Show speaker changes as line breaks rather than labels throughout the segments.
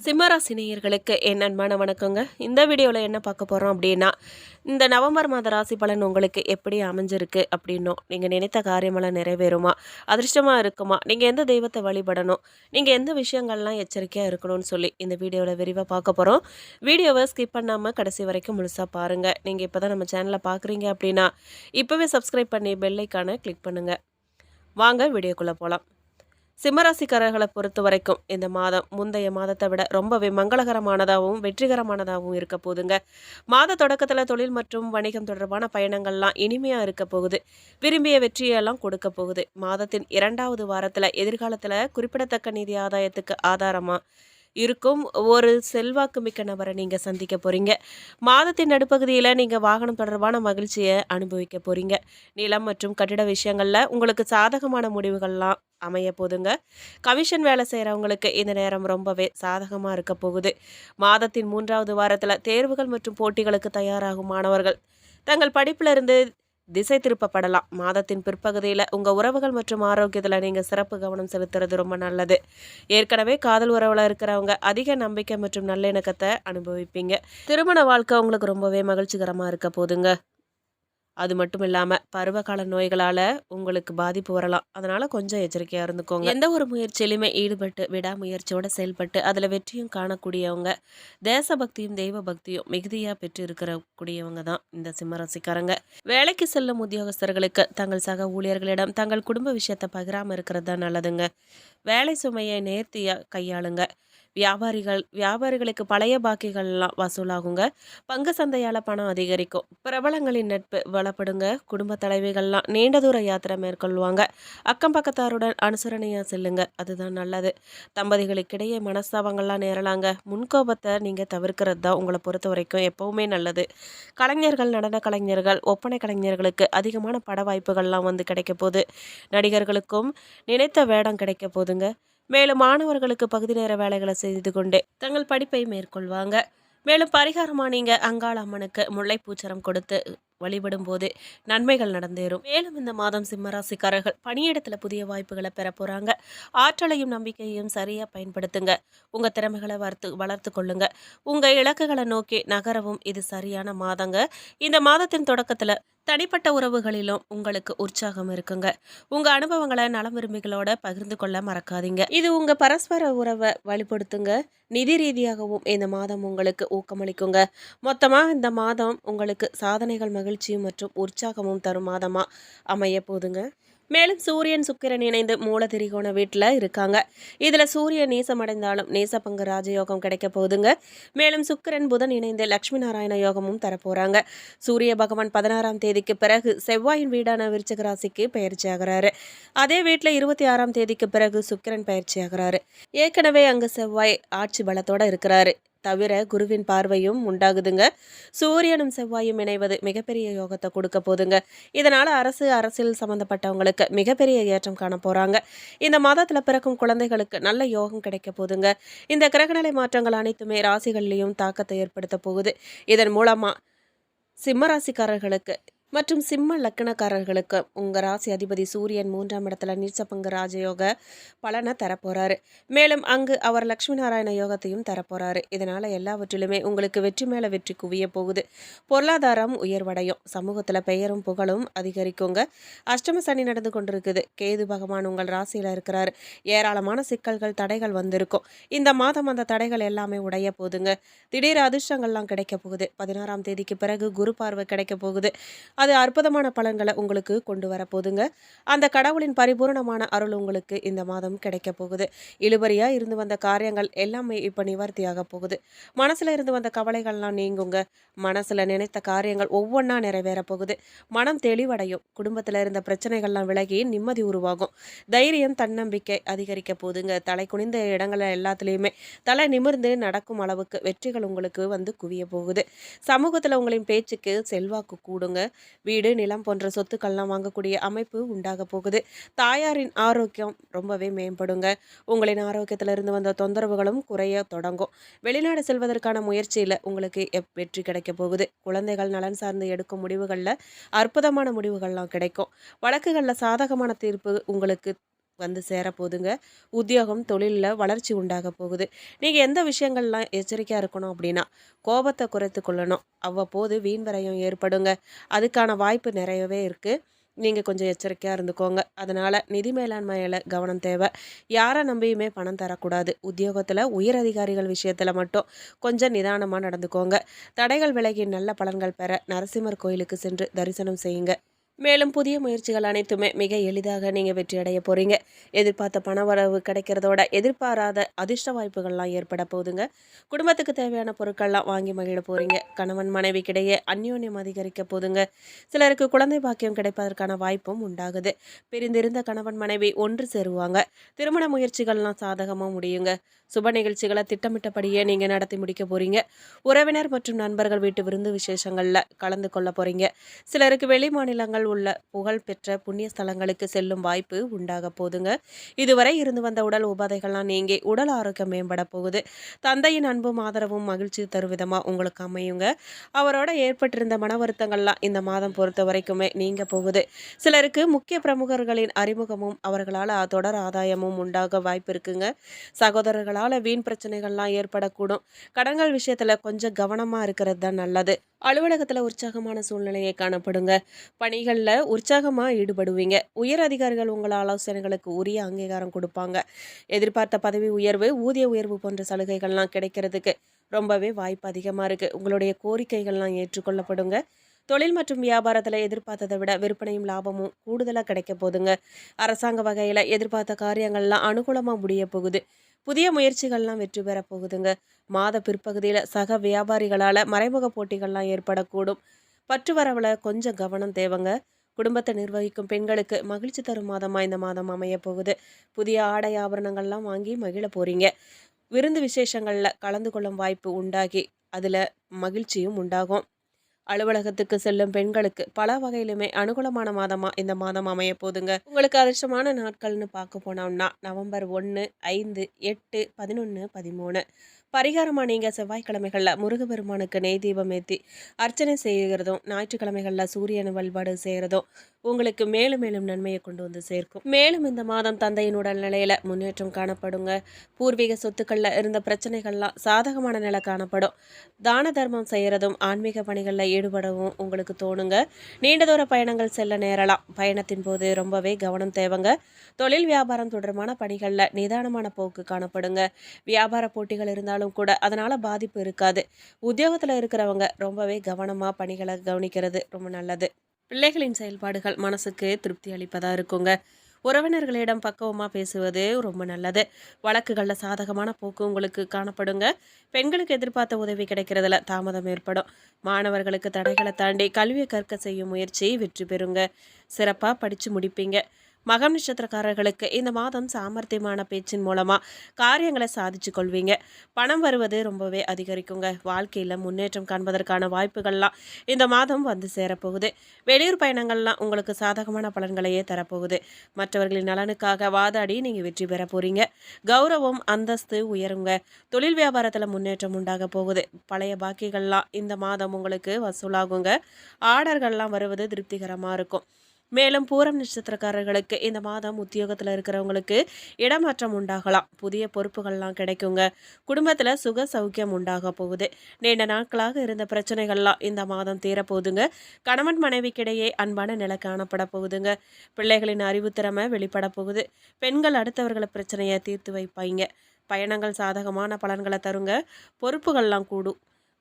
சிம்மராசி நேயர்களுக்கு என் அன்பான வணக்கங்க. இந்த வீடியோவில் என்ன பார்க்க போகிறோம் அப்படின்னா இந்த நவம்பர் மாத ராசி பலன் உங்களுக்கு எப்படி அமைஞ்சிருக்கு அப்படின்னும் நீங்கள் நினைத்த காரியமெல்லாம் நிறைவேறுமா? அதிர்ஷ்டமாக இருக்குமா? நீங்கள் எந்த தெய்வத்தை வழிபடணும்? நீங்கள் எந்த விஷயங்கள்லாம் எச்சரிக்கையாக இருக்கணும்னு சொல்லி இந்த வீடியோவில் விரிவாக பார்க்க போகிறோம் வீடியோவை ஸ்கிப் பண்ணாமல் கடைசி வரைக்கும் முழுசாக பாருங்கள் நீங்கள் இப்போ தான் நம்ம சேனலை பார்க்குறீங்க அப்படின்னா இப்போவே சப்ஸ்கிரைப் பண்ணி பெல்லைக்கான கிளிக் பண்ணுங்கள் வாங்க வீடியோக்குள்ளே போகலாம் சிம்மராசிக்காரர்களை பொறுத்த வரைக்கும் இந்த மாதம் முந்தைய மாதத்தை விட ரொம்பவே மங்களகரமானதாகவும் வெற்றிகரமானதாகவும் இருக்க போகுதுங்க. மாத தொடக்கத்தில் தொழில் மற்றும் வணிகம் தொடர்பான பயணங்கள்லாம் இனிமையாக இருக்க போகுது. விரும்பிய வெற்றியெல்லாம் கொடுக்க போகுது. மாதத்தின் இரண்டாவது வாரத்தில் எதிர்காலத்தில் குறிப்பிடத்தக்க நிதி ஆதாயத்துக்கு ஆதாரமாக இருக்கும். ஒரு செல்வாக்கு மிக்க நபரை நீங்கள் சந்திக்க போகிறீங்க மாதத்தின் நடுப்பகுதியில் நீங்கள் வாகனம் தொடர்பான மகிழ்ச்சியை அனுபவிக்க போகிறீங்க நிலம் மற்றும் கட்டிட விஷயங்களில் உங்களுக்கு சாதகமான முடிவுகள்லாம் அமைய போதுங்க. கமிஷன் வேலை செய்கிறவங்களுக்கு இந்த நேரம் ரொம்பவே சாதகமாக இருக்க போகுது. மாதத்தின் மூன்றாவது வாரத்தில் தேர்வுகள் மற்றும் போட்டிகளுக்கு தயாராகும் மாணவர்கள். தங்கள் படிப்பிலிருந்து திசை திருப்பப்படலாம். மாதத்தின் பிற்பகுதியில் உங்கள் உறவுகள் மற்றும் ஆரோக்கியத்தில் நீங்கள் சிறப்பு கவனம் செலுத்துறது ரொம்ப நல்லது. ஏற்கனவே காதல் உறவில் இருக்கிறவங்க அதிக நம்பிக்கை மற்றும் நல்லிணக்கத்தை அனுபவிப்பீங்க. திருமண வாழ்க்கை உங்களுக்கு ரொம்பவே மகிழ்ச்சிகரமாக இருக்க போதுங்க. அது மட்டும் இல்லாமல் பருவகால நோய்களால் உங்களுக்கு பாதிப்பு வரலாம். அதனால் கொஞ்சம் எச்சரிக்கையாக இருந்துக்கோங்க. எந்த ஒரு முயற்சியிலுமே ஈடுபட்டு விடாமுயற்சியோடு செயல்பட்டு அதில் வெற்றியும் காணக்கூடியவங்க தேசபக்தியும் தெய்வ பக்தியும் மிகுதியாக பெற்று இருக்கிற கூடியவங்க தான் இந்த சிம்மராசிக்காரங்க. வேலைக்கு செல்லும் உத்தியோகஸ்தர்களுக்கு தங்கள் சக ஊழியர்களிடம் தங்கள் குடும்ப விஷயத்தை பகிராமல் இருக்கிறது தான் நல்லதுங்க. வேலை சுமையை நேர்த்தியாக கையாளுங்க. வியாபாரிகள் வியாபாரிகளுக்கு பழைய பாக்கிகள்லாம் வசூலாகுங்க. பங்கு சந்தையால் பணம் அதிகரிக்கும். பிரபலங்களின் நட்பு வளப்படுங்க. குடும்ப தலைவிகள்லாம் நீண்ட தூர யாத்திரை மேற்கொள்வாங்க. அக்கம் பக்கத்தாருடன் அனுசரணையாக செல்லுங்க. அதுதான் நல்லது. தம்பதிகளுக்கிடையே மனஸ்தாபங்கள்லாம் நேரலாங்க. முன்கோபத்தை நீங்கள் தவிர்க்கிறது தான் உங்களை பொறுத்த வரைக்கும் எப்போவுமே நல்லது. கலைஞர்கள் நடன கலைஞர்கள் ஒப்பனை கலைஞர்களுக்கு அதிகமான பட வாய்ப்புகள்லாம் வந்து கிடைக்க போகுது. நடிகர்களுக்கும் நினைத்த வேடம் கிடைக்க போதுங்க மேலும் மாணவர்களுக்கு பகுதி நேர வேலைகளை செய்து கொண்டு தங்கள் படிப்பை மேற்கொள்வாங்க. மேலும் பரிகாரமாக நீங்கள் அங்காள அம்மனுக்கு முல்லைப்பூச்சரம் கொடுத்து வழிபடும் போது நன்மைகள் நடந்தேறும். மேலும் இந்த மாதம் சிம்மராசிக்காரர்கள் பணியிடத்தில் புதிய வாய்ப்புகளை பெற போறாங்க. ஆற்றலையும் நம்பிக்கையையும் சரியாக பயன்படுத்துங்க. உங்கள் திறமைகளை வளர்த்து வளர்த்து கொள்ளுங்க. உங்கள் இலக்குகளை நோக்கி நகரவும் இது சரியான மாதங்க. இந்த மாதத்தின் தொடக்கத்தில் தனிப்பட்ட உறவுகளிலும் உங்களுக்கு உற்சாகம் இருக்குங்க. உங்க அனுபவங்களை நலம் விரும்பிகளோட பகிர்ந்து கொள்ள மறக்காதீங்க. இது உங்க பரஸ்பர உறவை வலுப்படுத்துங்க. நிதி ரீதியாகவும் இந்த மாதம் உங்களுக்கு ஊக்கமளிக்குங்க. மொத்தமா இந்த மாதம் உங்களுக்கு சாதனைகள் மகிழ்ச்சியும் மற்றும் உற்சாகமும் தரும் மாதமா அமைய போதுங்க. மேலும் சூரியன் சுக்கிரன் இணைந்து மூல திரிகோண வீட்டில் இருக்காங்க. இதில் சூரியன் நீசமடைந்தாலும் நேசப்பங்கு ராஜயோகம் கிடைக்க போகுதுங்க. மேலும் சுக்கிரன் புதன் இணைந்து லக்ஷ்மி நாராயண யோகமும் தரப்போகிறாங்க சூரிய பகவான் பதினாறாம் தேதிக்கு பிறகு செவ்வாயின் வீடான விருச்சக ராசிக்கு பயிற்சி ஆகிறாரு. அதே வீட்டில் இருபத்தி ஆறாம் தேதிக்கு பிறகு சுக்கிரன் பயிற்சி ஆகிறாரு. ஏற்கனவே அங்கே செவ்வாய் ஆட்சி பலத்தோடு இருக்கிறாரு. தவிர குருவின் பார்வையும் உண்டாகுதுங்க. சூரியனும் செவ்வாயும் இணைவது மிகப்பெரிய யோகத்தை கொடுக்க போதுங்க. இதனால் அரசு அரசியல் சம்மந்தப்பட்டவங்களுக்கு மிகப்பெரிய ஏற்றம் காண போகிறாங்க இந்த மாதத்தில் பிறக்கும் குழந்தைகளுக்கு நல்ல யோகம் கிடைக்க போதுங்க. இந்த கிரகநிலை மாற்றங்கள் அனைத்துமே ராசிகள்லேயும் தாக்கத்தை ஏற்படுத்த போகுது. இதன் மூலமாக சிம்ம ராசிக்காரர்களுக்கு மற்றும் சிம்ம லக்கணக்காரர்களுக்கு உங்கள் ராசி அதிபதி சூரியன் மூன்றாம் இடத்துல நீச்சப்பங்கு ராஜயோக பலனை தரப்போகிறாரு மேலும் அங்கு அவர் லக்ஷ்மி நாராயண யோகத்தையும் தரப்போகிறாரு இதனால் எல்லாவற்றிலுமே உங்களுக்கு வெற்றி மேலே வெற்றி குவிய போகுது. பொருளாதாரம் உயர்வடையும். சமூகத்தில் பெயரும் புகழும் அதிகரிக்குங்க. அஷ்டம சனி நடந்து கொண்டிருக்குது. கேது பகவான் உங்கள் ராசியில் இருக்கிறார். ஏராளமான சிக்கல்கள் தடைகள் வந்திருக்கும். இந்த மாதம் அந்த தடைகள் எல்லாமே உடைய போகுதுங்க திடீர் அதிர்ஷ்டங்கள்லாம் கிடைக்க போகுது. பதினாறாம் தேதிக்கு பிறகு குரு பார்வை கிடைக்க போகுது. அது அற்புதமான பலன்களை உங்களுக்கு கொண்டு வரப்போகுதுங்க. அந்த கடவுளின் பரிபூர்ணமான அருள் உங்களுக்கு இந்த மாதம் கிடைக்க போகுது. இழுபறியாக இருந்து வந்த காரியங்கள் எல்லாமே இப்போ நிவர்த்தியாக போகுது. மனசில் இருந்து வந்த கவலைகள்லாம் நீங்குங்க. மனசில் நினைத்த காரியங்கள் ஒவ்வொன்றா நிறைவேற போகுது. மனம் தெளிவடையும். குடும்பத்தில் இருந்த பிரச்சனைகள்லாம் விலகி நிம்மதி உருவாகும். தைரியம் தன்னம்பிக்கை அதிகரிக்க போகுதுங்க. தலை குனிந்த இடங்கள் எல்லாத்துலேயுமே தலை நிமிர்ந்து நடக்கும் அளவுக்கு வெற்றிகள் உங்களுக்கு வந்து குவிய போகுது. சமூகத்தில் உங்களின் பேச்சுக்கு செல்வாக்கு கூடுங்க. வீடு நிலம் போன்ற சொத்துக்கள்லாம் வாங்கக்கூடிய அமைப்பு உண்டாக போகுது. தாயாரின் ஆரோக்கியம் ரொம்பவே மேம்படுங்க. உங்களின் ஆரோக்கியத்தில் இருந்து வந்த தொந்தரவுகளும் குறைய தொடங்கும். வெளிநாடு செல்வதற்கான முயற்சியில் உங்களுக்கு எப் வெற்றி கிடைக்க போகுது. குழந்தைகள் நலன் சார்ந்து எடுக்கும் முடிவுகளில் அற்புதமான முடிவுகள்லாம் கிடைக்கும். வழக்குகளில் சாதகமான தீர்ப்பு உங்களுக்கு வந்து சேரப்போகுதுங்க உத்தியோகம் தொழிலில் வளர்ச்சி உண்டாக போகுது. நீங்கள் எந்த விஷயங்கள்லாம் எச்சரிக்கையாக இருக்கணும் அப்படின்னா கோபத்தை குறைத்து கொள்ளணும். அவ்வப்போது வீண் வரையும் ஏற்படுங்க. அதுக்கான வாய்ப்பு நிறையவே இருக்குது நீங்கள் கொஞ்சம் எச்சரிக்கையாக இருந்துக்கோங்க. அதனால் நிதி மேலாண்மையில் கவனம் தேவை. யாரை நம்பியுமே பணம் தரக்கூடாது. உத்தியோகத்தில் உயர் அதிகாரிகள் விஷயத்தில் மட்டும் கொஞ்சம் நிதானமாக நடந்துக்கோங்க. தடைகள் விலகி நல்ல பலன்கள் பெற நரசிம்மர் கோயிலுக்கு சென்று தரிசனம் செய்யுங்க. மேலும் புதிய முயற்சிகள் அனைத்துமே மிக எளிதாக நீங்கள் வெற்றி அடைய போகிறீங்க எதிர்பார்த்த பண வரவு கிடைக்கிறதோட எதிர்பாராத அதிர்ஷ்ட வாய்ப்புகள்லாம் ஏற்பட போகுதுங்க. குடும்பத்துக்கு தேவையான பொருட்கள்லாம் வாங்கி மகிழ போகிறீங்க கணவன் மனைவிக்கிடையே அந்யோன்யம் அதிகரிக்க போதுங்க சிலருக்கு குழந்தை பாக்கியம் கிடைப்பதற்கான வாய்ப்பும் உண்டாகுது. பிரிந்திருந்த கணவன் மனைவி ஒன்று சேருவாங்க. திருமண முயற்சிகள்லாம் சாதகமாக முடியுங்க. சுப நிகழ்ச்சிகளை திட்டமிட்டபடியே நீங்கள் நடத்தி முடிக்க போகிறீங்க உறவினர் மற்றும் நண்பர்கள் வீட்டு விருந்து விசேஷங்களில் கலந்து கொள்ள போகிறீங்க சிலருக்கு வெளி மாநிலங்கள் உள்ள புகழ்பெற்ற புண்ணிய ஸ்தலங்களுக்கு செல்லும் வாய்ப்பு உண்டாக போதுங்க. இதுவரை இருந்து வந்த உடல் உபாதைகள்லாம் நீங்கி உடல் ஆரோக்கியம் மேம்பட போகுது. தந்தையின் அன்பும் ஆதரவும் மகிழ்ச்சி தரும் விதமாக உங்களுக்கு அமையுங்க. அவரோட ஏற்பட்டிருந்த மன வருத்தங்கள்லாம் இந்த மாதம் பொறுத்த வரைக்குமே நீங்க போகுது. சிலருக்கு முக்கிய பிரமுகர்களின் அறிமுகமும் அவர்களால் தொடர் ஆதாயமும் உண்டாக வாய்ப்பு இருக்குங்க. சகோதரர்களால் வீண் பிரச்சனைகள்லாம் ஏற்படக்கூடும். கடன்கள் விஷயத்தில் கொஞ்சம் கவனமாக இருக்கிறது தான் நல்லது. அலுவலகத்தில் உற்சாகமான சூழ்நிலையை காணப்படுங்க. பணிகளில் உற்சாகமாக ஈடுபடுவீங்க. உயர் அதிகாரிகள் உங்கள் ஆலோசனைகளுக்கு உரிய அங்கீகாரம் கொடுப்பாங்க. எதிர்பார்த்த பதவி உயர்வு ஊதிய உயர்வு போன்ற சலுகைகள்லாம் கிடைக்கிறதுக்கு ரொம்பவே வாய்ப்பு அதிகமாக இருக்குது உங்களுடைய கோரிக்கைகள்லாம் ஏற்றுக்கொள்ளப்படுங்க. தொழில் மற்றும் வியாபாரத்தில் எதிர்பார்த்ததை விட விற்பனையும் லாபமும் கூடுதலாக கிடைக்க போதுங்க அரசாங்க வகையில் எதிர்பார்த்த காரியங்கள்லாம் அனுகூலமாக முடிய போகுது. புதிய முயற்சிகள்லாம் வெற்றி பெற போகுதுங்க. மாத பிற்பகுதியில் சக வியாபாரிகளால் மறைமுக போட்டிகள்லாம் ஏற்படக்கூடும். பற்று வரவில் கொஞ்சம் கவனம் தேவைங்க. குடும்பத்தை நிர்வகிக்கும் பெண்களுக்கு மகிழ்ச்சி தரும் மாதமாக இந்த மாதம் அமைய போகுது. புதிய ஆடை ஆபரணங்கள்லாம் வாங்கி மகிழ போகிறீங்க விருந்து விசேஷங்களில் கலந்து கொள்ளும் வாய்ப்பு உண்டாகி அதில் மகிழ்ச்சியும் உண்டாகும். அலுவலகத்துக்கு செல்லும் பெண்களுக்கு பல வகையிலுமே அனுகூலமான மாதமாக இந்த மாதம் அமைய போதுங்க உங்களுக்கு அதிர்ஷ்டமான நாட்கள்னு பார்க்க போனோம்னா நவம்பர் ஒன்று ஐந்து எட்டு பதினொன்று பதிமூணு. பரிகாரமாக நீங்கள் செவ்வாய்க்கிழமைகளில் முருகப்பெருமானுக்கு நெய் தீபம் ஏற்றி அர்ச்சனை செய்கிறதும் ஞாயிற்றுக்கிழமைகளில் சூரியன் வழிபாடு செய்கிறதும் உங்களுக்கு மேலும் மேலும் நன்மையை கொண்டு வந்து சேர்க்கும். மேலும் இந்த மாதம் தந்தையின் உடல்நிலையில் முன்னேற்றம் காணப்படுங்க. பூர்வீக சொத்துக்களில் இருந்த பிரச்சனைகள்லாம் சாதகமான நிலை காணப்படும். தான தர்மம் செய்கிறதும் ஆன்மீக பணிகளில் ஈடுபடவும் உங்களுக்கு தோணுங்க. நீண்ட தூர பயணங்கள் செல்ல நேரலாம். பயணத்தின் போது ரொம்பவே கவனம் தேவைங்க. தொழில் வியாபாரம் தொடர்பான பணிகளில் நிதானமான போக்கு காணப்படுங்க. வியாபார போட்டிகள் இருந்தாலும் இருந்தாலும் கூட அதனால் பாதிப்பு இருக்காது. உத்தியோகத்தில் இருக்கிறவங்க ரொம்பவே கவனமாக பணிகளை கவனிக்கிறது ரொம்ப நல்லது. பிள்ளைகளின் செயல்பாடுகள் மனசுக்கு திருப்தி அளிப்பதாக இருக்குங்க. உறவினர்களிடம் பக்குவமாக பேசுவது ரொம்ப நல்லது. வழக்குகளில் சாதகமான போக்கு உங்களுக்கு காணப்படுங்க. பெண்களுக்கு எதிர்பார்த்த உதவி கிடைக்கிறதுல தாமதம் ஏற்படும். மாணவர்களுக்கு தடைகளை தாண்டி கல்வியை கற்க செய்யும் முயற்சி வெற்றி பெறுங்க. சிறப்பாக படித்து முடிப்பீங்க. மகம் நட்சத்திரக்காரர்களுக்கு இந்த மாதம் சாமர்த்தியமான பேச்சின் மூலமாக காரியங்களை சாதிச்சு கொள்வீங்க. பணம் வருவது ரொம்பவே அதிகரிக்குங்க. வாழ்க்கையில் முன்னேற்றம் காண்பதற்கான வாய்ப்புகள்லாம் இந்த மாதம் வந்து சேரப்போகுது. வெளியூர் பயணங்கள்லாம் உங்களுக்கு சாதகமான பலன்களையே தரப்போகுது. மற்றவர்களின் நலனுக்காக வாதாடி நீங்கள் வெற்றி பெற போகிறீங்க கௌரவம் அந்தஸ்து உயருங்க. தொழில் வியாபாரத்தில் முன்னேற்றம் உண்டாக போகுது. பழைய பாக்கிகள்லாம் இந்த மாதம் உங்களுக்கு வசூலாகுங்க. ஆர்டர்கள்லாம் வருவது திருப்திகரமாக இருக்கும். மேலும் பூரம் நட்சத்திரக்காரர்களுக்கு இந்த மாதம் உத்தியோகத்தில் இருக்கிறவங்களுக்கு இடமாற்றம் உண்டாகலாம். புதிய பொறுப்புகள்லாம் கிடைக்குங்க. குடும்பத்தில் சுக சௌக்கியம் உண்டாக போகுது. நீண்ட நாட்களாக இருந்த பிரச்சனைகள்லாம் இந்த மாதம் தீரப்போகுதுங்க. கணவன் மனைவிக்கிடையே அன்பான நிலை காணப்பட போகுதுங்க. பிள்ளைகளின் அறிவுத்திறமை வெளிப்பட போகுது. பெண்கள் அடுத்தவர்களை பிரச்சனையை தீர்த்து வைப்பாங்க. பயணங்கள் சாதகமான பலன்களை தருங்க. பொறுப்புகள்லாம் கூடும்.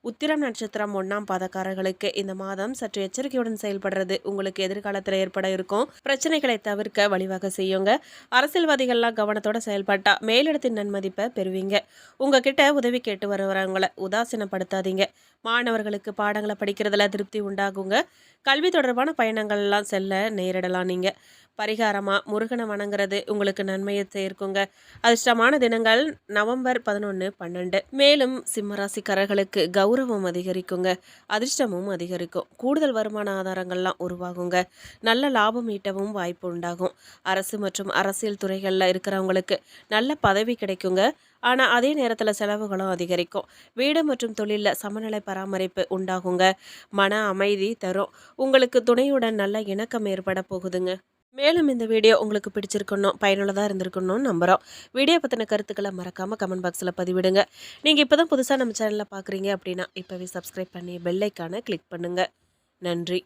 உத்திரம் நட்சத்திரம் ஒன்றாம் பாதக்காரர்களுக்கு இந்த மாதம் சற்று எச்சரிக்கையுடன் செயல்படுறது உங்களுக்கு எதிர்காலத்தில் ஏற்பட இருக்கும். பிரச்சனைகளை தவிர்க்க வழிவகை செய்யுங்க. அரசியல்வாதிகள்லாம் கவனத்தோட செயல்பட்டா மேலிடத்தின் நன்மதிப்பை பெறுவீங்க. உங்ககிட்ட உதவி கேட்டு வரவங்களை உதாசீனப்படுத்தாதீங்க. மாணவர்களுக்கு பாடங்களை படிக்கிறதுல திருப்தி உண்டாகுங்க. கல்வி தொடர்பான பயணங்கள்லாம் செல்ல நேரிடலாம் நீங்கள் பரிகாரமாக முருகனை வணங்குறது உங்களுக்கு நன்மையை சேர்க்குங்க. அதிர்ஷ்டமான தினங்கள் நவம்பர் பதினொன்று பன்னெண்டு. மேலும் சிம்மராசிக்காரர்களுக்கு கௌரவம் அதிகரிக்குங்க. அதிர்ஷ்டமும் அதிகரிக்கும். கூடுதல் வருமான ஆதாரங்கள்லாம் உருவாகுங்க. நல்ல லாபம் ஈட்டவும் வாய்ப்பு உண்டாகும். அரசு மற்றும் அரசியல் துறைகளில் இருக்கிறவங்களுக்கு நல்ல பதவி கிடைக்குங்க. ஆனால் அதே நேரத்தில் செலவுகளும் அதிகரிக்கும். வீடு மற்றும் தொழிலில் சமநிலை பராமரிப்பு உண்டாகுங்க. மன அமைதி தரும். உங்களுக்கு துணையுடன் நல்ல இணக்கம் ஏற்பட போகுதுங்க. மேலும் இந்த வீடியோ உங்களுக்கு பிடிச்சிருக்கணும் பயனுள்ளதாக இருந்திருக்கணும்னு நம்புகிறோம் வீடியோ பற்றின கருத்துக்களை மறக்காமல் கமெண்ட் பாக்ஸில் பதிவிடுங்க. நீங்கள் இப்போ தான் புதுசாக நம்ம சேனலில் பார்க்குறீங்க அப்படின்னா இப்போவே சப்ஸ்கிரைப் பண்ணி பெல்லைக்கான கிளிக் பண்ணுங்கள் நன்றி.